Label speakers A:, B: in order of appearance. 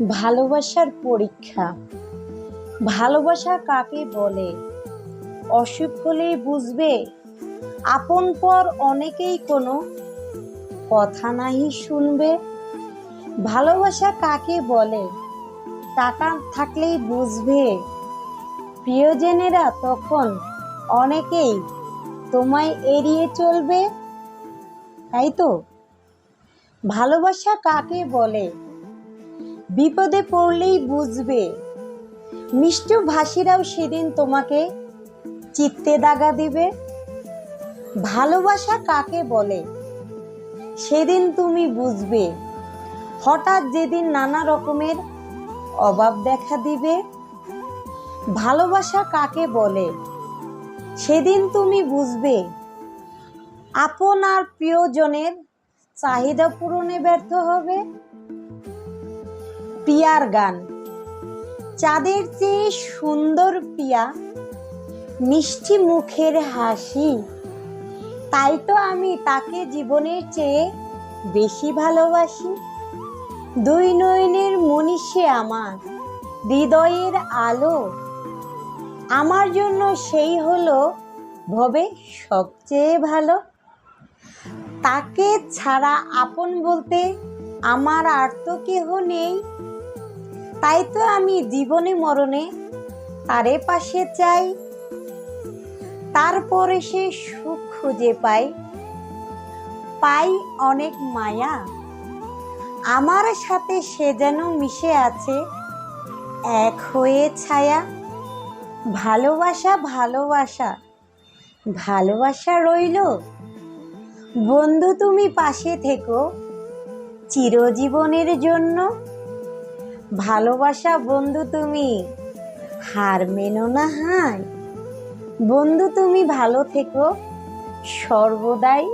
A: ভালোবাসার পরীক্ষা। ভালোবাসা কাকে বলে? অসুখ হলেই বুঝবে। আপন পর অনেকেই কোনো কথা নাহি শুনবে। ভালোবাসা কাকে বলে? টাকা থাকলেই বুঝবে। প্রিয়জনেরা তখন অনেকেই তোমায় এড়িয়ে চলবে। তাই তো ভালোবাসা কাকে বলে? বিপদে পড়লেই বুঝবে। মিষ্টি ভাসিরাও সেদিন তোমাকে চিত্তে দাগা দিবে। ভালোবাসা কাকে বলে? সেদিন তুমি বুঝবে। হঠাৎ যেদিন নানা রকমের অভাব দেখা দিবে। ভালোবাসা কাকে বলে? সেদিন তুমি বুঝবে। আপন আর প্রিয়জনের চাহিদা পূরণে ব্যর্থ হবে। পিয়ার গান। চাঁদের চেয়ে সুন্দর পিয়া, মিষ্টি মুখের হাসি। তাই তো আমি তাকে জীবনের চেয়ে বেশি ভালোবাসি। দুই নয়নের মনীষে আমার, হৃদয়ের আলো। আমার জন্য সেই হলো ভবে সবচেয়ে ভালো। তাকে ছাড়া আপন বলতে আমার আর তো কেহ নেই। তাই তো আমি জীবনে মরণে তারে পাশে চাই। তারপরে সে সুখ খুঁজে পাই পাই অনেক মায়া। আমার সাথে সে যেন মিশে আছে। এক হয়ে ছায়া। ভালোবাসা ভালোবাসা। ভালোবাসা রইল। বন্ধু তুমি পাশে থেকো। চিরজীবনের জন্য ভালোবাসা বন্ধু তুমি হার মেনো না হায়। বন্ধু তুমি ভালো থেকো সর্বদাই